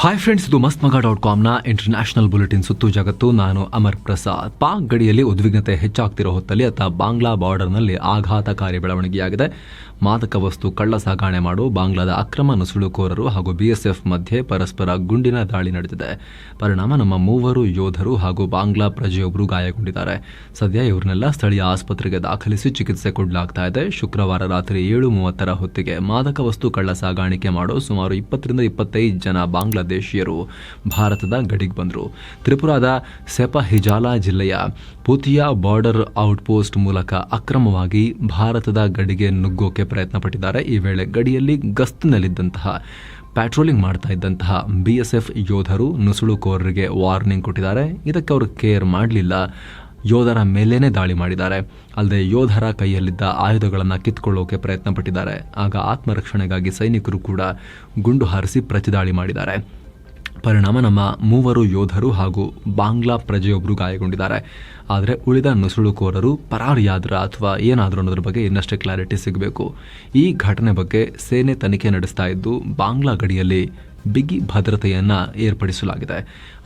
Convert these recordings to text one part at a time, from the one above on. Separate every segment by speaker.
Speaker 1: Hi friends ಇದು ಮಸ್ತ್ ಮಗ ಡಾಟ್ ಕಾಮ್ನ ಇಂಟರ್ನ್ಯಾಷನಲ್ ಬುಲೆಟಿನ್ ಸುತ್ತು ಜಗತ್ತು. ನಾನು ಅಮರ್ ಪ್ರಸಾದ್. ಪಾಕ್ ಗಡಿಯಲ್ಲಿ ಉದ್ವಿಗ್ನತೆ ಹೆಚ್ಚಾಗ್ತಿರೋ ಹೊತ್ತಲ್ಲಿ ಅಥವಾ ಬಾಂಗ್ಲಾ ಬಾರ್ಡರ್ನಲ್ಲಿ ಆಘಾತಕಾರಿ ಬೆಳವಣಿಗೆಯಾಗಿದೆ. ಮಾದಕ ವಸ್ತು ಕಳ್ಳ ಸಾಗಾಣೆ ಮಾಡು ಬಾಂಗ್ಲಾದ ಅಕ್ರಮ ನುಸುಳುಕೋರರು ಹಾಗೂ ಬಿಎಸ್ಎಫ್ ಮಧ್ಯೆ ಪರಸ್ಪರ ಗುಂಡಿನ ದಾಳಿ ನಡೆದಿದೆ. ಪರಿಣಾಮ ನಮ್ಮ ಮೂವರು ಯೋಧರು ಹಾಗೂ ಬಾಂಗ್ಲಾ ಪ್ರಜೆಯೊಬ್ಬರು ಗಾಯಗೊಂಡಿದ್ದಾರೆ. ಸದ್ಯ ಇವರನ್ನೆಲ್ಲ ಸ್ಥಳೀಯ ಆಸ್ಪತ್ರೆಗೆ ದಾಖಲಿಸಿ ಚಿಕಿತ್ಸೆ ಕೊಡಲಾಗ್ತಾ ಇದೆ. ಶುಕ್ರವಾರ ರಾತ್ರಿ ಏಳು ಮೂವತ್ತರ ಹೊತ್ತಿಗೆ ಮಾದಕ ವಸ್ತು ಕಳ್ಳ ಸಾಗಾಣಿಕೆ ಮಾಡೋ ಸುಮಾರು ಇಪ್ಪತ್ತರಿಂದ ಇಪ್ಪತ್ತೈದು ಜನ ಬಾಂಗ್ಲಾದೇಶಿಯರು ಭಾರತದ ಗಡಿಗೆ ಬಂದರು. ತ್ರಿಪುರಾದ ಸೆಪ ಹಿಜಾಲಾ ಜಿಲ್ಲೆಯ ಪುತಿಯಾ ಬಾರ್ಡರ್ ಔಟ್ಪೋಸ್ಟ್ ಮೂಲಕ ಅಕ್ರಮವಾಗಿ ಭಾರತದ ಗಡಿಗೆ ನುಗ್ಗೋಕೆ ಪ್ರಯತ್ನ ಪಟ್ಟಿದ್ದಾರೆ ಈ ವೇಳೆ ಗಡಿಯಲ್ಲಿ ಗಸ್ತಿನಲ್ಲಿದ್ದಂತಹ ಪ್ಯಾಟ್ರೋಲಿಂಗ್ ಮಾಡ್ತಾ ಇದ್ದಂತಹ ಬಿಎಸ್ಎಫ್ ಯೋಧರು ನುಸುಳುಕೋರರಿಗೆ ವಾರ್ನಿಂಗ್ ಕೊಟ್ಟಿದ್ದಾರೆ. ಇದಕ್ಕೆ ಅವರು ಕೇರ್ ಮಾಡಲಿಲ್ಲ. ಯೋಧರ ಮೇಲೇನೆ ದಾಳಿ ಮಾಡಿದ್ದಾರೆ. ಅಲ್ಲದೆ ಯೋಧರ ಕೈಯಲ್ಲಿದ್ದ ಆಯುಧಗಳನ್ನು ಕಿತ್ಕೊಳ್ಳೋಕೆ ಪ್ರಯತ್ನ ಪಟ್ಟಿದ್ದಾರೆ ಆಗ ಆತ್ಮರಕ್ಷಣೆಗಾಗಿ ಸೈನಿಕರು ಕೂಡ ಗುಂಡು ಹಾರಿಸಿ ಪ್ರತಿದಾಳಿ ಮಾಡಿದ್ದಾರೆ. ಪರಿಣಾಮ ನಮ್ಮ ಮೂವರು ಯೋಧರು ಹಾಗೂ ಬಾಂಗ್ಲಾ ಪ್ರಜೆಯೊಬ್ಬರು ಗಾಯಗೊಂಡಿದ್ದಾರೆ. ಆದರೆ ಉಳಿದ ನುಸುಳುಕೋರರು ಪರಾರಿಯಾದ್ರ ಅಥವಾ ಏನಾದರೂ ಅನ್ನೋದ್ರ ಬಗ್ಗೆ ಇನ್ನಷ್ಟೇ ಕ್ಲಾರಿಟಿ ಸಿಗಬೇಕು. ಈ ಘಟನೆ ಬಗ್ಗೆ ಸೇನೆ ತನಿಖೆ ನಡೆಸ್ತಾ ಇದ್ದು ಬಾಂಗ್ಲಾ ಗಡಿಯಲ್ಲಿ ಬಿಗಿ ಭದ್ರತೆಯನ್ನು ಏರ್ಪಡಿಸಲಾಗಿದೆ.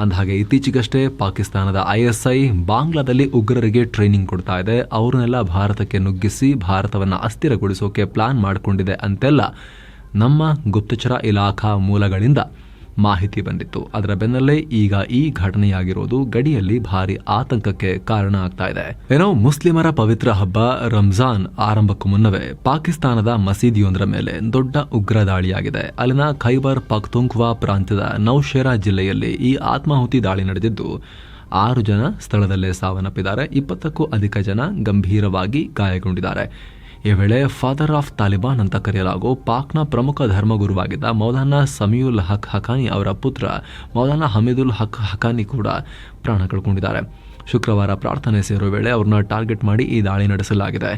Speaker 1: ಅಂದಹಾಗೆ ಇತ್ತೀಚೆಗಷ್ಟೇ ಪಾಕಿಸ್ತಾನದ ಐಎಸ್ಐ ಬಾಂಗ್ಲಾದಲ್ಲಿ ಉಗ್ರರಿಗೆ ಟ್ರೈನಿಂಗ್ ಕೊಡ್ತಾ ಇದೆ. ಅವ್ರನ್ನೆಲ್ಲ ಭಾರತಕ್ಕೆ ನುಗ್ಗಿಸಿ ಭಾರತವನ್ನು ಅಸ್ಥಿರಗೊಳಿಸೋಕೆ ಪ್ಲಾನ್ ಮಾಡಿಕೊಂಡಿದೆ ಅಂತೆಲ್ಲ ನಮ್ಮ ಗುಪ್ತಚರ ಇಲಾಖಾ ಮೂಲಗಳಿಂದ ಮಾಹಿತಿ ಬಂದಿತ್ತು. ಅದರ ಬೆನ್ನಲ್ಲೇ ಈಗ ಈ ಘಟನೆಯಾಗಿರೋದು ಗಡಿಯಲ್ಲಿ ಭಾರಿ ಆತಂಕಕ್ಕೆ ಕಾರಣ ಆಗ್ತಾ ಇದೆ. ಏನೋ ಮುಸ್ಲಿಮರ ಪವಿತ್ರ ಹಬ್ಬ ರಂಜಾನ್ ಆರಂಭಕ್ಕೂ ಮುನ್ನವೇ ಪಾಕಿಸ್ತಾನದ ಮಸೀದಿಯೊಂದರ ಮೇಲೆ ದೊಡ್ಡ ಉಗ್ರ ದಾಳಿಯಾಗಿದೆ. ಅಲ್ಲಿನ ಖೈಬರ್ ಪಖ್ತುಂಕ್ವಾ ಪ್ರಾಂತ್ಯದ ನೌಶೇರಾ ಜಿಲ್ಲೆಯಲ್ಲಿ ಈ ಆತ್ಮಾಹುತಿ ದಾಳಿ ನಡೆದಿದ್ದು, ಆರು ಜನ ಸ್ಥಳದಲ್ಲೇ ಸಾವನ್ನಪ್ಪಿದ್ದಾರೆ. ಇಪ್ಪತ್ತಕ್ಕೂ ಅಧಿಕ ಜನ ಗಂಭೀರವಾಗಿ ಗಾಯಗೊಂಡಿದ್ದಾರೆ. ಈ ವೇಳೆ ಫಾದರ್ ಆಫ್ ತಾಲಿಬಾನ್ ಅಂತ ಕರೆಯಲಾಗೋ ಪಾಕ್ನ ಪ್ರಮುಖ ಧರ್ಮಗುರುವಾಗಿದ್ದ ಮೌಲಾನಾ ಸಮಿಯುಲ್ ಹಕ್ ಹಕಾನಿ ಅವರ ಪುತ್ರ ಮೌಲಾನಾ ಹಮೀದುಲ್ ಹಕ್ ಹಕಾನಿ ಕೂಡ ಪ್ರಾಣ ಕಳ್ಕೊಂಡಿದ್ದಾರೆ. ಶುಕ್ರವಾರ ಪ್ರಾರ್ಥನೆ ಸೇರೋ ವೇಳೆ ಅವ್ರನ್ನ ಟಾರ್ಗೆಟ್ ಮಾಡಿ ಈ ದಾಳಿ ನಡೆಸಲಾಗಿದೆ.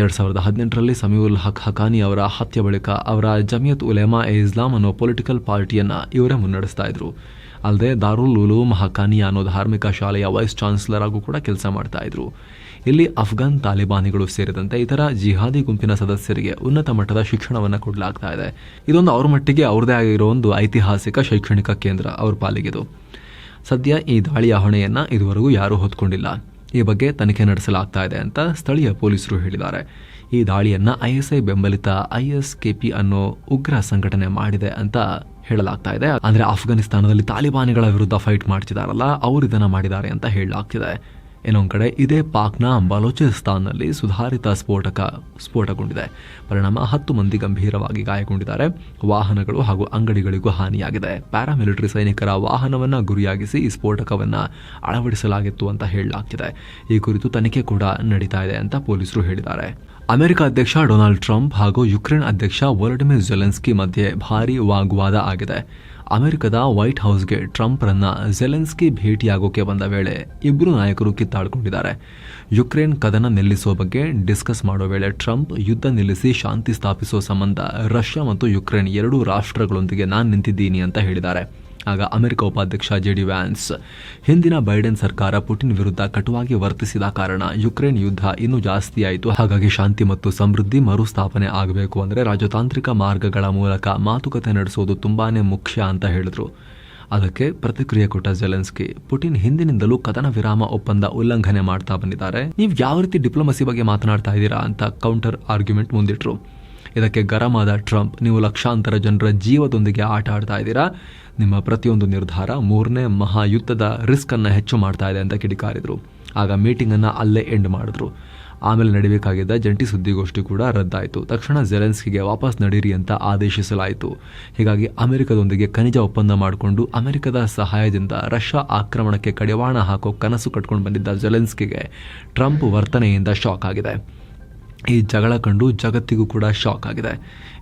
Speaker 1: ಎರಡು ಸಾವಿರದ ಹದಿನೆಂಟರಲ್ಲಿ ಸಮೀವುಲ್ ಹಕ್ ಹಕಾನಿ ಅವರ ಹತ್ಯೆ ಬಳಿಕ ಅವರ ಜಮಿಯತ್ ಉಲೇಮಾ ಎ ಇಸ್ಲಾಂ ಅನ್ನೋ ಪೊಲಿಟಿಕಲ್ ಪಾರ್ಟಿಯನ್ನು ಇವರೇ ಮುನ್ನಡೆಸ್ತಾ ಇದ್ರು. ಅಲ್ಲದೆ ದಾರುಲ್ ಉಲೂಮ್ ಹಕಾನಿ ಅನ್ನೋ ಧಾರ್ಮಿಕ ಶಾಲೆಯ ವೈಸ್ ಚಾನ್ಸಲರ್ ಆಗೂ ಕೂಡ ಕೆಲಸ ಮಾಡ್ತಾ ಇದ್ರು. ಇಲ್ಲಿ ಅಫ್ಘಾನ್ ತಾಲಿಬಾನಿಗಳು ಸೇರಿದಂತೆ ಇತರ ಜಿಹಾದಿ ಗುಂಪಿನ ಸದಸ್ಯರಿಗೆ ಉನ್ನತ ಮಟ್ಟದ ಶಿಕ್ಷಣವನ್ನು ಕೊಡಲಾಗ್ತಾ ಇದೆ. ಇದೊಂದು ಅವ್ರ ಮಟ್ಟಿಗೆ ಅವ್ರದೇ ಆಗಿರೋ ಒಂದು ಐತಿಹಾಸಿಕ ಶೈಕ್ಷಣಿಕ ಕೇಂದ್ರ ಅವ್ರ ಪಾಲಿಗಿದು. ಸದ್ಯ ಈ ದಾಳಿಯ ಹೊಣೆಯನ್ನು ಇದುವರೆಗೂ ಯಾರೂ ಹೊತ್ಕೊಂಡಿಲ್ಲ. ಈ ಬಗ್ಗೆ ತನಿಖೆ ನಡೆಸಲಾಗ್ತಾ ಇದೆ ಅಂತ ಸ್ಥಳೀಯ ಪೊಲೀಸರು ಹೇಳಿದ್ದಾರೆ. ಈ ದಾಳಿಯನ್ನ ಐಎಸ್ಐ ಬೆಂಬಲಿತ ಐಎಸ್ಕೆಪಿ ಅನ್ನೋ ಉಗ್ರ ಸಂಘಟನೆ ಮಾಡಿದೆ ಅಂತ ಹೇಳಲಾಗ್ತಾ ಇದೆ. ಅಂದ್ರೆ ಅಫ್ಘಾನಿಸ್ತಾನದಲ್ಲಿ ತಾಲಿಬಾನಿಗಳ ವಿರುದ್ಧ ಫೈಟ್ ಮಾಡ್ತಿದಾರಲ್ಲ, ಅವರು ಇದನ್ನು ಮಾಡಿದ್ದಾರೆ ಅಂತ ಹೇಳಲಾಗ್ತಿದೆ. ಇನ್ನೊಂದು ಕಡೆ ಇದೇ ಪಾಕ್ನ ಬಲೂಚಿಸ್ತಾನ್ನಲ್ಲಿ ಸುಧಾರಿತ ಸ್ಫೋಟಕ ಸ್ಫೋಟಗೊಂಡಿದೆ. ಪರಿಣಾಮ ಹತ್ತು ಮಂದಿ ಗಂಭೀರವಾಗಿ ಗಾಯಗೊಂಡಿದ್ದಾರೆ. ವಾಹನಗಳು ಹಾಗೂ ಅಂಗಡಿಗಳಿಗೂ ಹಾನಿಯಾಗಿದೆ. ಪ್ಯಾರಾಮಿಲಿಟರಿ ಸೈನಿಕರ ವಾಹನವನ್ನ ಗುರಿಯಾಗಿಸಿ ಈ ಸ್ಫೋಟಕವನ್ನ ಅಳವಡಿಸಲಾಗಿತ್ತು ಅಂತ ಹೇಳಲಾಗ್ತಿದೆ. ಈ ಕುರಿತು ತನಿಖೆ ಕೂಡ ನಡೀತಾ ಇದೆ ಅಂತ ಪೊಲೀಸರು ಹೇಳಿದ್ದಾರೆ. ಅಮೆರಿಕ ಅಧ್ಯಕ್ಷ ಡೊನಾಲ್ಡ್ ಟ್ರಂಪ್ ಹಾಗೂ ಯುಕ್ರೇನ್ ಅಧ್ಯಕ್ಷ ವೊಲಡಿಮಿರ್ ಜೆಲೆನ್ಸ್ಕಿ ಮಧ್ಯೆ ಭಾರೀ ವಾಗ್ವಾದ ಆಗಿದೆ. ಅಮೆರಿಕದ ವೈಟ್ ಹೌಸ್ಗೆ ಟ್ರಂಪ್ರನ್ನ ಜೆಲೆನ್ಸ್ಕಿ ಭೇಟಿಯಾಗೋಕೆ ಬಂದ ವೇಳೆ ಇಬ್ಬರು ನಾಯಕರು ಕಿತ್ತಾಡಿಕೊಂಡಿದ್ದಾರೆ. ಯುಕ್ರೇನ್ ಕದನ ನಿಲ್ಲಿಸೋ ಬಗ್ಗೆ ಡಿಸ್ಕಸ್ ಮಾಡೋ ವೇಳೆ ಟ್ರಂಪ್ ಯುದ್ಧ ನಿಲ್ಲಿಸಿ ಶಾಂತಿ ಸ್ಥಾಪಿಸೋ ಸಂಬಂಧ ರಷ್ಯಾ ಮತ್ತು ಯುಕ್ರೇನ್ ಎರಡೂ ರಾಷ್ಟ್ರಗಳೊಂದಿಗೆ ನಾನು ನಿಂತಿದ್ದೀನಿ ಅಂತ ಹೇಳಿದ್ದಾರೆ. ಆಗ ಅಮೆರಿಕ ಉಪಾಧ್ಯಕ್ಷ ಜೆ ಡಿ ವ್ಯಾನ್ಸ್, ಹಿಂದಿನ ಬೈಡೆನ್ ಸರ್ಕಾರ ಪುಟಿನ್ ವಿರುದ್ಧ ಕಟುವಾಗಿ ವರ್ತಿಸಿದ ಕಾರಣ ಯುಕ್ರೇನ್ ಯುದ್ಧ ಇನ್ನೂ ಜಾಸ್ತಿಯಾಯಿತು ಹಾಗಾಗಿ ಶಾಂತಿ ಮತ್ತು ಸಮೃದ್ಧಿ ಮರುಸ್ಥಾಪನೆ ಆಗಬೇಕು ಅಂದರೆ ರಾಜತಾಂತ್ರಿಕ ಮಾರ್ಗಗಳ ಮೂಲಕ ಮಾತುಕತೆ ನಡೆಸೋದು ತುಂಬಾನೇ ಮುಖ್ಯ ಅಂತ ಹೇಳಿದ್ರು. ಅದಕ್ಕೆ ಪ್ರತಿಕ್ರಿಯೆ ಕೊಟ್ಟ ಜೆಲೆನ್ಸ್ಕಿ, ಪುಟಿನ್ ಹಿಂದಿನಿಂದಲೂ ಕದನ ವಿರಾಮ ಒಪ್ಪಂದ ಉಲ್ಲಂಘನೆ ಮಾಡ್ತಾ ಬಂದಿದ್ದಾರೆ. ನೀವು ಯಾವ ರೀತಿ ಡಿಪ್ಲೊಮಸಿ ಬಗ್ಗೆ ಮಾತನಾಡ್ತಾ ಇದ್ದೀರಾ ಅಂತ ಕೌಂಟರ್ ಆರ್ಗ್ಯುಮೆಂಟ್ ಮುಂದಿಟ್ರು. ಇದಕ್ಕೆ ಗರಮಾದ ಟ್ರಂಪ್, ನೀವು ಲಕ್ಷಾಂತರ ಜನರ ಜೀವದೊಂದಿಗೆ ಆಟ ಆಡ್ತಾ ಇದ್ದೀರಾ? ನಿಮ್ಮ ಪ್ರತಿಯೊಂದು ನಿರ್ಧಾರ ಮೂರನೇ ಮಹಾಯುದ್ಧದ ರಿಸ್ಕನ್ನು ಹೆಚ್ಚು ಮಾಡ್ತಾ ಇದೆ ಅಂತ ಕಿಡಿಕಾರಿದ್ರು. ಆಗ ಮೀಟಿಂಗನ್ನು ಅಲ್ಲೇ ಎಂಡ್ ಮಾಡಿದ್ರು. ಆಮೇಲೆ ನಡೀಬೇಕಾಗಿದ್ದ ಜಂಟಿ ಸುದ್ದಿಗೋಷ್ಠಿ ಕೂಡ ರದ್ದಾಯಿತು. ತಕ್ಷಣ ಜೆಲೆನ್ಸ್ಕಿಗೆ ವಾಪಸ್ ನಡೀರಿ ಅಂತ ಆದೇಶಿಸಲಾಯಿತು. ಹೀಗಾಗಿ ಅಮೆರಿಕದೊಂದಿಗೆ ಖನಿಜ ಒಪ್ಪಂದ ಮಾಡಿಕೊಂಡು ಅಮೆರಿಕದ ಸಹಾಯದಿಂದ ರಷ್ಯಾ ಆಕ್ರಮಣಕ್ಕೆ ಕಡಿವಾಣ ಹಾಕೋ ಕನಸು ಕಟ್ಕೊಂಡು ಬಂದಿದ್ದ ಜೆಲೆನ್ಸ್ಕಿಗೆ ಟ್ರಂಪ್ ವರ್ತನೆಯಿಂದ ಶಾಕ್ ಆಗಿದೆ. ಈ ಜಗಳ ಕಂಡು ಜಗತ್ತಿಗೂ ಕೂಡ ಶಾಕ್ ಆಗಿದೆ.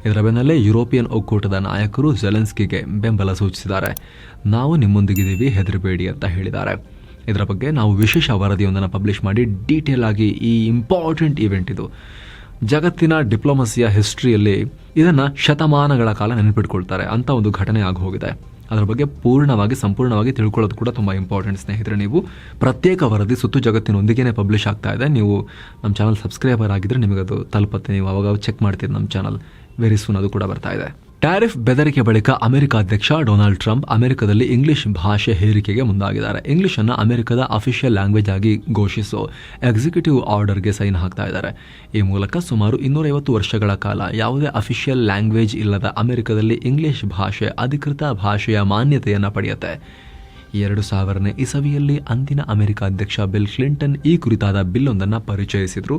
Speaker 1: ಇದರ ಬೆನ್ನಲ್ಲೇ ಯುರೋಪಿಯನ್ ಒಕ್ಕೂಟದ ನಾಯಕರು ಜೆಲೆನ್ಸ್ಕಿಗೆ ಬೆಂಬಲ ಸೂಚಿಸಿದ್ದಾರೆ. ನಾವು ನಿಮ್ಮೊಂದಿಗಿದ್ದೀವಿ, ಹೆದರಬೇಡಿ ಅಂತ ಹೇಳಿದ್ದಾರೆ. ಇದರ ಬಗ್ಗೆ ನಾವು ವಿಶೇಷ ವರದಿಯೊಂದನ್ನು ಪಬ್ಲಿಷ್ ಮಾಡಿ ಡೀಟೇಲ್ ಆಗಿ ಈ ಇಂಪಾರ್ಟೆಂಟ್ ಇವೆಂಟ್ ಇದು. ಜಗತ್ತಿನ ಡಿಪ್ಲೊಮಸಿಯ ಹಿಸ್ಟ್ರಿಯಲ್ಲಿ ಇದನ್ನು ಶತಮಾನಗಳ ಕಾಲ ನೆನಪಿಟ್ಕೊಳ್ತಾರೆ ಅಂತ ಒಂದು ಘಟನೆ ಆಗಿ ಹೋಗಿದೆ. ಅದರ ಬಗ್ಗೆ ಪೂರ್ಣವಾಗಿ, ಸಂಪೂರ್ಣವಾಗಿ ತಿಳ್ಕೊಳ್ಳೋದು ಕೂಡ ತುಂಬ ಇಂಪಾರ್ಟೆಂಟ್ ಸ್ನೇಹಿತರೆ, ನೀವು ಪ್ರತ್ಯೇಕ ವರದಿ ಸುತ್ತು ಜಗತ್ತಿನೊಂದಿಗೆ ಪಬ್ಲಿಷ್ ಆಗ್ತಾ ಇದೆ. ನೀವು ನಮ್ಮ ಚಾನಲ್ ಸಬ್ಸ್ಕ್ರೈಬರ್ ಆಗಿದ್ರೆ ನಿಮಗೆ ಅದು ತಲುಪತ್ತೆ. ನೀವು ಅವಾಗ ಚೆಕ್ ಮಾಡ್ತೀರಿ ನಮ್ಮ ಚಾನಲ್ ವೆರಿ ಸೂನ್ ಅದು ಕೂಡ ಬರ್ತಾ ಇದೆ. ಟ್ಯಾರಿಫ್ ಬೆದರಿಕೆ ಬಳಿಕ ಅಮೆರಿಕ ಅಧ್ಯಕ್ಷ ಡೊನಾಲ್ಡ್ ಟ್ರಂಪ್ ಅಮೆರಿಕದಲ್ಲಿ ಇಂಗ್ಲಿಷ್ ಭಾಷೆ ಹೇರಿಕೆಗೆ ಮುಂದಾಗಿದ್ದಾರೆ. ಇಂಗ್ಲಿಷ್ ಅನ್ನು ಅಮೆರಿಕದ ಅಫಿಷಿಯಲ್ ಲ್ಯಾಂಗ್ವೇಜ್ ಆಗಿ ಘೋಷಿಸೋ ಎಕ್ಸಿಕ್ಯೂಟಿವ್ ಆರ್ಡರ್ಗೆ ಸೈನ್ ಹಾಕ್ತಾ ಇದ್ದಾರೆ. ಈ ಮೂಲಕ ಸುಮಾರು ಇನ್ನೂರೈವತ್ತು ವರ್ಷಗಳ ಕಾಲ ಯಾವುದೇ ಅಫಿಷಿಯಲ್ ಲ್ಯಾಂಗ್ವೇಜ್ ಇಲ್ಲದ ಅಮೆರಿಕದಲ್ಲಿ ಇಂಗ್ಲಿಷ್ ಭಾಷೆ ಅಧಿಕೃತ ಭಾಷೆಯ ಮಾನ್ಯತೆಯನ್ನು ಪಡೆಯುತ್ತೆ. ಎರಡು ಸಾವಿರನೇ ಇಸವಿಯಲ್ಲಿ ಅಂದಿನ ಅಮೆರಿಕ ಅಧ್ಯಕ್ಷ ಬಿಲ್ ಕ್ಲಿಂಟನ್ ಈ ಕುರಿತಾದ ಬಿಲ್ಲೊಂದನ್ನು ಪರಿಚಯಿಸಿದರು.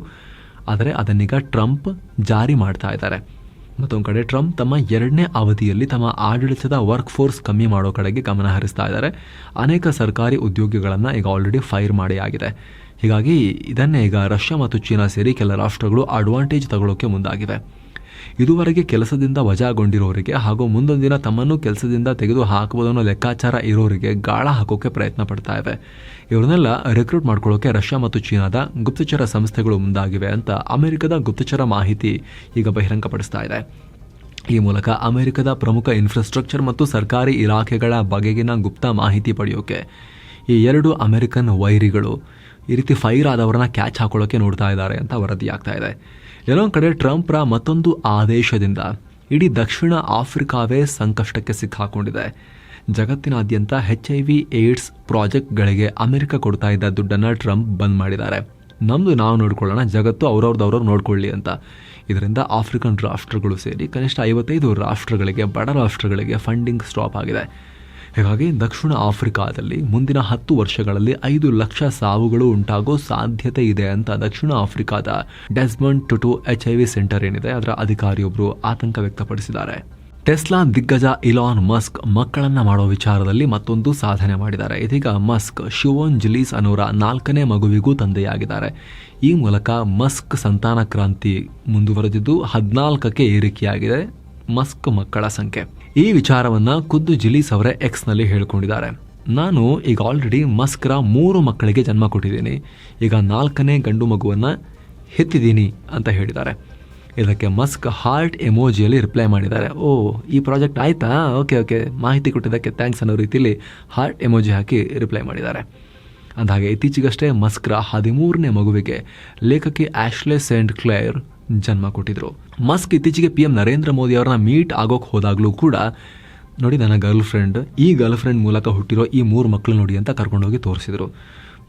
Speaker 1: ಆದರೆ ಅದನ್ನೀಗ ಟ್ರಂಪ್ ಜಾರಿ ಮಾಡ್ತಾ ಇದ್ದಾರೆ. ಮತ್ತೊಂದು ಕಡೆ ಟ್ರಂಪ್ ತಮ್ಮ ಎರಡನೇ ಅವಧಿಯಲ್ಲಿ ತಮ್ಮ ಆಡಳಿತದ ವರ್ಕ್ ಫೋರ್ಸ್ ಕಮ್ಮಿ ಮಾಡೋ ಕಡೆಗೆ ಗಮನ ಹರಿಸ್ತಾ ಇದ್ದಾರೆ. ಅನೇಕ ಸರ್ಕಾರಿ ಉದ್ಯೋಗಿಗಳನ್ನು ಈಗ ಆಲ್ರೆಡಿ ಫೈರ್ ಮಾಡಿ ಆಗಿದೆ. ಹೀಗಾಗಿ ಇದನ್ನೇ ಈಗ ರಷ್ಯಾ ಮತ್ತು ಚೀನಾ ಸೇರಿ ಕೆಲ ರಾಷ್ಟ್ರಗಳು ಅಡ್ವಾಂಟೇಜ್ ತಗೊಳ್ಳೋಕೆ ಮುಂದಾಗಿವೆ. ಇದುವರೆಗೆ ಕೆಲಸದಿಂದ ವಜಾಗೊಂಡಿರೋರಿಗೆ ಹಾಗೂ ಮುಂದೊಂದು ದಿನ ತಮ್ಮನ್ನು ಕೆಲಸದಿಂದ ತೆಗೆದು ಹಾಕುವುದನ್ನು ಲೆಕ್ಕಾಚಾರ ಇರೋರಿಗೆ ಗಾಳ ಹಾಕೋಕೆ ಪ್ರಯತ್ನ ಪಡ್ತಾ ಇವೆ. ಇವರನ್ನೆಲ್ಲ ರಿಕ್ರೂಟ್ ಮಾಡ್ಕೊಳ್ಳೋಕೆ ರಷ್ಯಾ ಮತ್ತು ಚೀನಾದ ಗುಪ್ತಚರ ಸಂಸ್ಥೆಗಳು ಮುಂದಾಗಿವೆ ಅಂತ ಅಮೆರಿಕದ ಗುಪ್ತಚರ ಮಾಹಿತಿ ಈಗ ಬಹಿರಂಗಪಡಿಸ್ತಾ ಇದೆ. ಈ ಮೂಲಕ ಅಮೆರಿಕದ ಪ್ರಮುಖ ಇನ್ಫ್ರಾಸ್ಟ್ರಕ್ಚರ್ ಮತ್ತು ಸರ್ಕಾರಿ ಇಲಾಖೆಗಳ ಬಗೆಗಿನ ಗುಪ್ತ ಮಾಹಿತಿ ಪಡೆಯೋಕೆ ಈ ಎರಡು ಅಮೆರಿಕನ್ ವೈರಿಗಳು ಈ ರೀತಿ ಫೈರ್ ಆದವರನ್ನ ಕ್ಯಾಚ್ ಹಾಕೊಳ್ಳೋಕೆ ನೋಡ್ತಾ ಇದ್ದಾರೆ ಅಂತ ವರದಿಯಾಗ್ತಾ ಇದೆ. ಎಲ್ಲೊಂದು ಕಡೆ ಟ್ರಂಪ್ರ ಮತ್ತೊಂದು ಆದೇಶದಿಂದ ಇಡೀ ದಕ್ಷಿಣ ಆಫ್ರಿಕಾವೇ ಸಂಕಷ್ಟಕ್ಕೆ ಸಿಕ್ಕಾಕೊಂಡಿದೆ. ಜಗತ್ತಿನಾದ್ಯಂತ ಎಚ್ ಐ ವಿ ಏಡ್ಸ್ ಪ್ರಾಜೆಕ್ಟ್ಗಳಿಗೆ ಅಮೆರಿಕ ಕೊಡ್ತಾ ಇದ್ದ ದುಡ್ಡನ್ನು ಟ್ರಂಪ್ ಬಂದ್ ಮಾಡಿದ್ದಾರೆ. ನಮ್ಮದು ನಾವು ನೋಡ್ಕೊಳ್ಳೋಣ, ಜಗತ್ತು ಅವ್ರವ್ರದ್ದು ನೋಡ್ಕೊಳ್ಳಿ ಅಂತ. ಇದರಿಂದ ಆಫ್ರಿಕನ್ ರಾಷ್ಟ್ರಗಳು ಸೇರಿ ಕನಿಷ್ಠ ಐವತ್ತೈದು ರಾಷ್ಟ್ರಗಳಿಗೆ, ಬಡ ರಾಷ್ಟ್ರಗಳಿಗೆ ಫಂಡಿಂಗ್ ಸ್ಟಾಪ್ ಆಗಿದೆ. ಹೀಗಾಗಿ ದಕ್ಷಿಣ ಆಫ್ರಿಕಾದಲ್ಲಿ ಮುಂದಿನ ಹತ್ತು ವರ್ಷಗಳಲ್ಲಿ ಐದು ಲಕ್ಷ ಸಾವುಗಳು ಉಂಟಾಗೋ ಸಾಧ್ಯತೆ ಇದೆ ಅಂತ ದಕ್ಷಿಣ ಆಫ್ರಿಕಾದ Desmond Tutu H I V center ಏನಿದೆ, ಅದರ ಅಧಿಕಾರಿಯೊಬ್ಬರು ಆತಂಕ ವ್ಯಕ್ತಪಡಿಸಿದ್ದಾರೆ. ಟೆಸ್ಲಾ ದಿಗ್ಗಜ ಇಲಾನ್ ಮಸ್ಕ್ ಮಕ್ಕಳನ್ನ ಮಾಡೋ ವಿಚಾರದಲ್ಲಿ ಮತ್ತೊಂದು ಸಾಧನೆ ಮಾಡಿದ್ದಾರೆ. ಇದೀಗ ಮಸ್ಕ್ ಶಿವೋನ್ ಜಿಲೀಸ್ ಅನ್ನೋರ ನಾಲ್ಕನೇ ಮಗುವಿಗೂ ತಂದೆಯಾಗಿದ್ದಾರೆ. ಈ ಮೂಲಕ ಮಸ್ಕ್ ಸಂತಾನ ಕ್ರಾಂತಿ ಮುಂದುವರೆದಿದ್ದು ಹದಿನಾಲ್ಕಕ್ಕೆ ಏರಿಕೆಯಾಗಿದೆ. ಮಸ್ಕ್ ಮಕ್ಕಳ ಸಂಖ್ಯೆ. ಈ ವಿಚಾರವನ್ನ ಖುದ್ದು ಜಿಲೀಸ್ ಅವರೇ ಎಕ್ಸ್ನಲ್ಲಿ ಹೇಳಿಕೊಂಡಿದ್ದಾರೆ. ನಾನು ಈಗ ಆಲ್ರೆಡಿ ಮಸ್ಕ್ರ ಮೂರು ಮಕ್ಕಳಿಗೆ ಜನ್ಮ ಕೊಟ್ಟಿದ್ದೀನಿ. ಈಗ ನಾಲ್ಕನೇ ಗಂಡು ಮಗುವನ್ನ ಹೆತ್ತಿದ್ದೀನಿ ಅಂತ ಹೇಳಿದ್ದಾರೆ. ಇದಕ್ಕೆ ಮಸ್ಕ್ ಹಾರ್ಟ್ ಎಮೋಜಿಯಲ್ಲಿ ರಿಪ್ಲೈ ಮಾಡಿದ್ದಾರೆ. ಓ, ಈ ಪ್ರಾಜೆಕ್ಟ್ ಆಯ್ತಾ? Okay okay. ಮಾಹಿತಿ ಕೊಟ್ಟಿದ್ದಕ್ಕೆ ಥ್ಯಾಂಕ್ಸ್ ಅನ್ನೋ ರೀತಿಯಲ್ಲಿ ಹಾರ್ಟ್ ಎಮೋಜಿ ಹಾಕಿ ರಿಪ್ಲೈ ಮಾಡಿದ್ದಾರೆ. ಅಂದಹಾಗೆ ಇತ್ತೀಚೆಗಷ್ಟೇ ಮಸ್ಕ್ರ ಹದಿಮೂರನೇ ಮಗುವಿಗೆ ಲೇಖಕಿ ಆಶ್ಲೆ ಸೆಂಟ್ ಕ್ಲೇರ್ ಜನ್ಮ ಕೊಟ್ಟಿದ್ರು. ಮಸ್ಕ್ ಇತ್ತೀಚೆಗೆ ಪಿ ಎಂ ನರೇಂದ್ರ ಮೋದಿ ಅವರನ್ನ ಮೀಟ್ ಆಗೋಕೆ ಹೋದಾಗಲೂ ಕೂಡ ನೋಡಿ ನನ್ನ ಗರ್ಲ್ ಫ್ರೆಂಡ್ ಈ ಗರ್ಲ್ ಫ್ರೆಂಡ್ ಮೂಲಕ ಹುಟ್ಟಿರೋ ಈ ಮೂರು ಮಕ್ಕಳು ನೋಡಿ ಅಂತ ಕರ್ಕೊಂಡೋಗಿ ತೋರಿಸಿದ್ರು.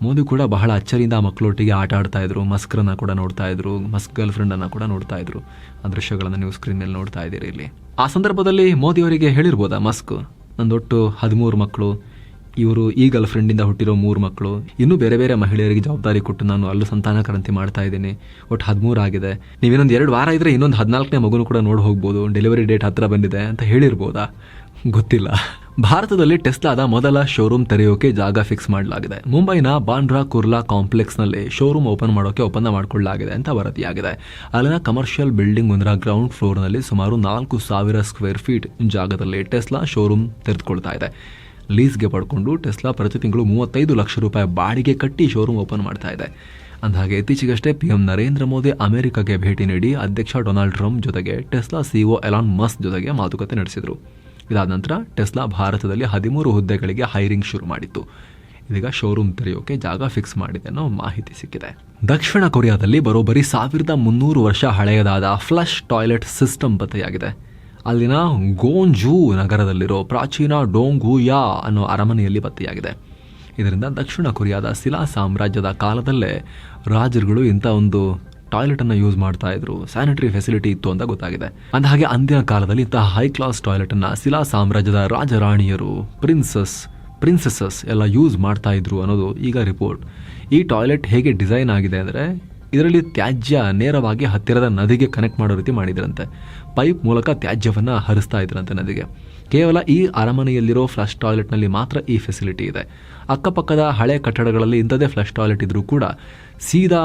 Speaker 1: ಮೋದಿ ಕೂಡ ಬಹಳ ಅಚ್ಚರಿಯಿಂದ ಆ ಮಕ್ಕಳೊಟ್ಟಿಗೆ ಆಟ ಆಡ್ತಾ ಇದ್ರು, ಮಸ್ಕ್ರನ್ನ ಕೂಡ ನೋಡ್ತಾ ಇದ್ರು, ಮಸ್ಕ್ ಗರ್ಲ್ ಫ್ರೆಂಡನ್ನು ಕೂಡ ನೋಡ್ತಾ ಇದ್ರು. ಆ ದೃಶ್ಯಗಳನ್ನು ನೀವು ಮೇಲೆ ನೋಡ್ತಾ ಇದ್ದೀರಿ ಇಲ್ಲಿ. ಆ ಸಂದರ್ಭದಲ್ಲಿ ಮೋದಿ ಅವರಿಗೆ ಹೇಳಿರ್ಬೋದಾ ಮಸ್ಕ್? ನಂದೊಟ್ಟು ಹದಿಮೂರು ಮಕ್ಕಳು ಇವರು ಈ ಗರ್ಲ್ ಫ್ರೆಂಡಿಂದ ಹುಟ್ಟಿರೋ ಮೂರು ಮಕ್ಕಳು, ಇನ್ನೂ ಬೇರೆ ಬೇರೆ ಮಹಿಳೆಯರಿಗೆ ಜವಾಬ್ದಾರಿ ಕೊಟ್ಟು ನಾನು ಅಲ್ಲೂ ಸಂತಾನ ಕ್ರಾಂತಿ ಮಾಡ್ತಾ ಇದ್ದೀನಿ. ಒಟ್ಟು ಹದಿಮೂರು ಆಗಿದೆ. ಇನ್ನೊಂದು ಎರಡು ವಾರ ಇದ್ದರೆ ಇನ್ನೊಂದು ಹದಿನಾಲ್ಕನೇ ಮಗುನು ಕೂಡ ನೋಡಿ ಹೋಗ್ಬೋದು ಡೆಲಿವರಿ ಡೇಟ್ ಹತ್ತಿರ ಬಂದಿದೆ ಅಂತ ಹೇಳಿರ್ಬೋದಾ? ಗೊತ್ತಿಲ್ಲ. ಭಾರತದಲ್ಲಿ ಟೆಸ್ಲಾದ ಮೊದಲ ಶೋರೂಮ್ ತೆರೆಯೋಕೆ ಜಾಗ ಫಿಕ್ಸ್ ಮಾಡಲಾಗಿದೆ. ಮುಂಬೈನ ಬಾಂಡ್ರಾ ಕುರ್ಲಾ ಕಾಂಪ್ಲೆಕ್ಸ್ನಲ್ಲಿ ಶೋರೂಮ್ ಓಪನ್ ಮಾಡೋಕೆ ಒಪ್ಪಂದ ಮಾಡಿಕೊಳ್ಳಲಾಗಿದೆ ಅಂತ ವರದಿಯಾಗಿದೆ. ಅಲ್ಲಿನ ಕಮರ್ಷಿಯಲ್ ಬಿಲ್ಡಿಂಗ್ ಒಂದರ ಗ್ರೌಂಡ್ ಫ್ಲೋರ್ನಲ್ಲಿ ಸುಮಾರು ನಾಲ್ಕು ಸಾವಿರ ಸ್ಕ್ವೇರ್ ಫೀಟ್ ಜಾಗದಲ್ಲಿ ಟೆಸ್ಲಾ ಶೋರೂಮ್ ತೆರೆದುಕೊಳ್ತಾ ಇದೆ. ಲೀಸ್ಗೆ ಪಡ್ಕೊಂಡು ಟೆಸ್ಲಾ ಪ್ರತಿ ತಿಂಗಳು ಮೂವತ್ತೈದು ಲಕ್ಷ ರೂಪಾಯಿ ಬಾಡಿಗೆ ಕಟ್ಟಿ ಶೋರೂಮ್ ಓಪನ್ ಮಾಡ್ತಾ ಇದೆ. ಅಂದಹಾಗೆ ಇತ್ತೀಚೆಗಷ್ಟೇ ಪಿ ಎಂ ನರೇಂದ್ರ ಮೋದಿ ಅಮೆರಿಕಾಗೆ ಭೇಟಿ ನೀಡಿ ಅಧ್ಯಕ್ಷ ಡೊನಾಲ್ಡ್ ಟ್ರಂಪ್ ಜೊತೆಗೆ ಟೆಸ್ಲಾ ಸಿಇಒ ಎಲಾನ್ ಮಸ್ಕ್ ಜೊತೆಗೆ ಮಾತುಕತೆ ನಡೆಸಿದರು. ಇದಾದ ನಂತರ ಟೆಸ್ಲಾ ಭಾರತದಲ್ಲಿ ಹದಿಮೂರು ಹುದ್ದೆಗಳಿಗೆ ಹೈರಿಂಗ್ ಶುರು ಮಾಡಿತ್ತು. ಇದೀಗ ಶೋರೂಮ್ ತೆರೆಯೋಕೆ ಜಾಗ ಫಿಕ್ಸ್ ಮಾಡಿದೆ ಅನ್ನೋ ಮಾಹಿತಿ ಸಿಕ್ಕಿದೆ. ದಕ್ಷಿಣ ಕೊರಿಯಾದಲ್ಲಿ ಬರೋಬ್ಬರಿ ಸಾವಿರದ ಮುನ್ನೂರು ವರ್ಷ ಹಳೆಯದಾದ ಫ್ಲಶ್ ಟಾಯ್ಲೆಟ್ ಸಿಸ್ಟಮ್ ಪತ್ತೆಯಾಗಿದೆ. ಅಲ್ಲಿನ ಗೋಂಜು ನಗರದಲ್ಲಿರೋ ಪ್ರಾಚೀನ ಡೋಂಗುಯಾ ಅನ್ನೋ ಅರಮನೆಯಲ್ಲಿ ಪತ್ತೆಯಾಗಿದೆ. ಇದರಿಂದ ದಕ್ಷಿಣ ಕೊರಿಯಾದ ಶಿಲಾ ಸಾಮ್ರಾಜ್ಯದ ಕಾಲದಲ್ಲೇ ರಾಜರುಗಳು ಇಂಥ ಒಂದು ಟಾಯ್ಲೆಟನ್ನು ಯೂಸ್ ಮಾಡ್ತಾ ಇದ್ರು. ಸ್ಯಾನಿಟರಿ ಫೆಸಿಲಿಟಿ ಇತ್ತು ಅಂತ ಗೊತ್ತಾಗಿದೆ. ಅಂದ ಹಾಗೆ ಅಂದಿನ ಕಾಲದಲ್ಲಿ ಇಂತಹ ಹೈ ಕ್ಲಾಸ್ ಟಾಯ್ಲೆಟನ್ನು ಶಿಲಾ ಸಾಮ್ರಾಜ್ಯದ ರಾಜರಾಣಿಯರು ಪ್ರಿನ್ಸಸ್ ಪ್ರಿನ್ಸೆಸಸ್ ಎಲ್ಲ ಯೂಸ್ ಮಾಡ್ತಾ ಇದ್ರು ಅನ್ನೋದು ಈಗ ರಿಪೋರ್ಟ್ ಈ ಟಾಯ್ಲೆಟ್ ಹೇಗೆ ಡಿಸೈನ್ ಆಗಿದೆ ಅಂದರೆ ಇದರಲ್ಲಿ ತ್ಯಾಜ್ಯ ನೇರವಾಗಿ ಹತ್ತಿರದ ನದಿಗೆ ಕನೆಕ್ಟ್ ಮಾಡೋ ರೀತಿ ಮಾಡಿದ್ರಂತೆ. ಪೈಪ್ ಮೂಲಕ ತ್ಯಾಜ್ಯವನ್ನು ಹರಿಸ್ತಾ ಇದ್ರಂತೆ ನದಿಗೆ. ಕೇವಲ ಈ ಅರಮನೆಯಲ್ಲಿರೋ ಫ್ಲಶ್ ಟಾಯ್ಲೆಟ್ನಲ್ಲಿ ಮಾತ್ರ ಈ ಫೆಸಿಲಿಟಿ ಇದೆ. ಅಕ್ಕಪಕ್ಕದ ಹಳೆ ಕಟ್ಟಡಗಳಲ್ಲಿ ಇಂಥದೇ ಫ್ಲಶ್ ಟಾಯ್ಲೆಟ್ ಇದ್ದರೂ ಕೂಡ ಸೀದಾ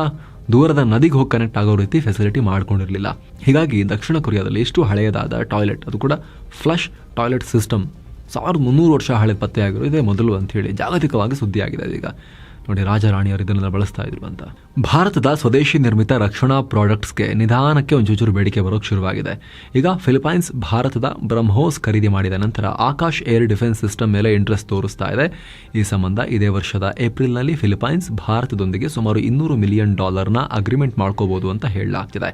Speaker 1: ದೂರದ ನದಿಗೆ ಹೋಗಿ ಕನೆಕ್ಟ್ ಆಗೋ ರೀತಿ ಫೆಸಿಲಿಟಿ ಮಾಡ್ಕೊಂಡಿರಲಿಲ್ಲ. ಹೀಗಾಗಿ ದಕ್ಷಿಣ ಕೊರಿಯಾದಲ್ಲಿ ಎಷ್ಟು ಹಳೆಯದಾದ ಟಾಯ್ಲೆಟ್ ಅದು ಕೂಡ ಫ್ಲಶ್ ಟಾಯ್ಲೆಟ್ ಸಿಸ್ಟಮ್ ಸಾವಿರದ ಮುನ್ನೂರು ವರ್ಷ ಹಳೆ ಪತ್ತೆಯಾಗಿರೋ ಇದೇ ಮೊದಲು ಅಂತ ಹೇಳಿ ಜಾಗತಿಕವಾಗಿ ಸುದ್ದಿಯಾಗಿದೆ ಈಗ ನೋಡಿ, ರಾಜರಾಣಿಯರು ಇದನ್ನೆಲ್ಲ ಬಳಸ್ತಾ ಇದ್ರು ಅಂತ. ಭಾರತದ ಸ್ವದೇಶಿ ನಿರ್ಮಿತ ರಕ್ಷಣಾ ಪ್ರಾಡಕ್ಟ್ಸ್ಗೆ ನಿಧಾನಕ್ಕೆ ಒಂಚೂಚೂರು ಬೇಡಿಕೆ ಬರೋಕ್ಕೆ ಶುರುವಾಗಿದೆ. ಈಗ ಫಿಲಿಪೈನ್ಸ್ ಭಾರತದ ಬ್ರಹ್ಮೋಸ್ ಖರೀದಿ ಮಾಡಿದ ನಂತರ ಆಕಾಶ್ ಏರ್ ಡಿಫೆನ್ಸ್ ಸಿಸ್ಟಮ್ ಮೇಲೆ ಇಂಟ್ರೆಸ್ಟ್ ತೋರಿಸ್ತಾ ಇದೆ. ಈ ಸಂಬಂಧ ಇದೇ ವರ್ಷದ ಏಪ್ರಿಲ್ನಲ್ಲಿ ಫಿಲಿಪೈನ್ಸ್ ಭಾರತದೊಂದಿಗೆ ಸುಮಾರು ಇನ್ನೂರು ಮಿಲಿಯನ್ ಡಾಲರ್ನ ಅಗ್ರಿಮೆಂಟ್ ಮಾಡ್ಕೋಬಹುದು ಅಂತ ಹೇಳಲಾಗ್ತಿದೆ.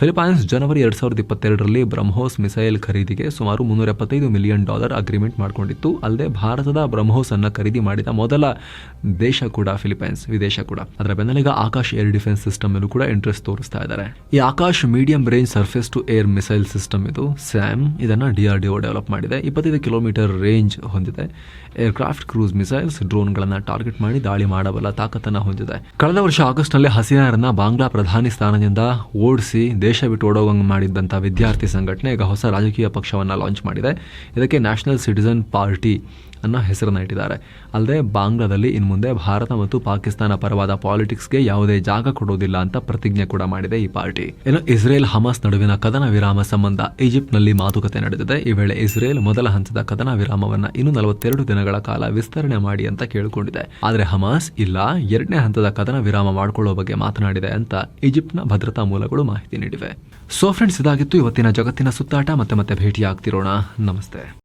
Speaker 1: ಫಿಲಿಪೈನ್ಸ್ ಜನವರಿ ಎರಡು ಸಾವಿರದ ಇಪ್ಪತ್ತೆರಡರಲ್ಲಿ ಬ್ರಹ್ಮೋಸ್ ಮಿಸೈಲ್ ಖರೀದಿಗೆ ಸುಮಾರು ಮುನ್ನೂರ ಎಪ್ಪತ್ತೈದು ಮಿಲಿಯನ್ ಡಾಲರ್ ಅಗ್ರಿಮೆಂಟ್ ಮಾಡಿಕೊಂಡಿತ್ತು. ಅಲ್ಲದೆ ಭಾರತದ ಬ್ರಹ್ಮೋಸ್ ಅನ್ನು ಖರೀದಿ ಮಾಡಿದ ಮೊದಲ ದೇಶ ಕೂಡ ಫಿಲಿಪೈನ್ಸ್ ವಿದೇಶ ಕೂಡ. ಅದರ ಬೆನ್ನಲ್ಲೀಗ ಆಕಾಶ್ ಏರ್ ಡಿಫೆನ್ಸ್ ಸಿಸ್ಟಮ್ ಮೇಲೂ ಕೂಡ ಇಂಟ್ರೆಸ್ಟ್ ತೋರಿಸ್ತಾ ಇದ್ದಾರೆ. ಈ Akash medium range surface to air missile system ಇದು ಸ್ಯಾಮ್ ಇದನ್ನ ಡಿಆರ್ಡಿಒ ಡೆವಲಪ್ ಮಾಡಿದೆ. ಇಪ್ಪತ್ತೈದು ಕಿಲೋಮೀಟರ್ ರೇಂಜ್ ಹೊಂದಿದೆ. ಏರ್ಕ್ರಾಫ್ಟ್ ಕ್ರೂಸ್ ಮಿಸೈಲ್ಸ್ ಡ್ರೋನ್ಗಳನ್ನ ಟಾರ್ಗೆಟ್ ಮಾಡಿ ದಾಳಿ ಮಾಡಬಲ್ಲ ತಾಕತ್ತನ್ನು ಹೊಂದಿದೆ. ಕಳೆದ ವರ್ಷ ಆಗಸ್ಟ್ನಲ್ಲಿ ಹಸೀನಾರನ್ನ ಬಾಂಗ್ಲಾ ಪ್ರಧಾನಿ ಸ್ಥಾನದಿಂದ ಓಡಿಸಿ ದೇಶ ಬಿಟ್ಟು ಓಡೋಗಂಗ್ ಮಾಡಿದ್ದಂಥ ವಿದ್ಯಾರ್ಥಿ ಸಂಘಟನೆ ಈಗ ಹೊಸ ರಾಜಕೀಯ ಪಕ್ಷವನ್ನ ಲಾಂಚ್ ಮಾಡಿದೆ. ಇದಕ್ಕೆ ನ್ಯಾಷನಲ್ ಸಿಟಿಸನ್ ಪಾರ್ಟಿ ಅನ್ನೋ ಹೆಸರನ್ನ ಇಟ್ಟಿದ್ದಾರೆ ಅಲ್ಲದೆ ಬಾಂಗ್ಲಾದಲ್ಲಿ ಇನ್ನು ಮುಂದೆ ಭಾರತ ಮತ್ತು ಪಾಕಿಸ್ತಾನ ಪರವಾದ ಪಾಲಿಟಿಕ್ಸ್ಗೆ ಯಾವುದೇ ಜಾಗ ಕೊಡೋದಿಲ್ಲ ಅಂತ ಪ್ರತಿಜ್ಞೆ ಕೂಡ ಮಾಡಿದೆ ಈ ಪಾರ್ಟಿ. ಇನ್ನು ಇಸ್ರೇಲ್ ಹಮಾಸ್ ನಡುವಿನ ಕದನ ವಿರಾಮ ಸಂಬಂಧ ಈಜಿಪ್ಟ್ನಲ್ಲಿ ಮಾತುಕತೆ ನಡೆದಿದೆ. ಈ ವೇಳೆ ಇಸ್ರೇಲ್ ಮೊದಲ ಹಂತದ ಕದನ ವಿರಾಮವನ್ನು ಇನ್ನು ನಲವತ್ತೆರಡು ದಿನಗಳ ಕಾಲ ವಿಸ್ತರಣೆ ಮಾಡಿ ಅಂತ ಕೇಳಿಕೊಂಡಿದೆ. ಆದರೆ ಹಮಾಸ್ ಇಲ್ಲ, ಎರಡನೇ ಹಂತದ ಕದನ ವಿರಾಮ ಮಾಡಿಕೊಳ್ಳುವ ಬಗ್ಗೆ ಮಾತನಾಡಿದೆ ಅಂತ ಈಜಿಪ್ಟ್ನ ಭದ್ರತಾ ಮೂಲಗಳು ಮಾಹಿತಿ ನೀಡಿವೆ. ಸೊ ಫ್ರೆಂಡ್ಸ್, ಇದಾಗಿತ್ತು ಇವತ್ತಿನ ಜಗತ್ತಿನ ಸುತ್ತಾಟ. ಮತ್ತೆ ಮತ್ತೆ ಭೇಟಿಯಾಗ್ತಿರೋಣ. ನಮಸ್ತೆ.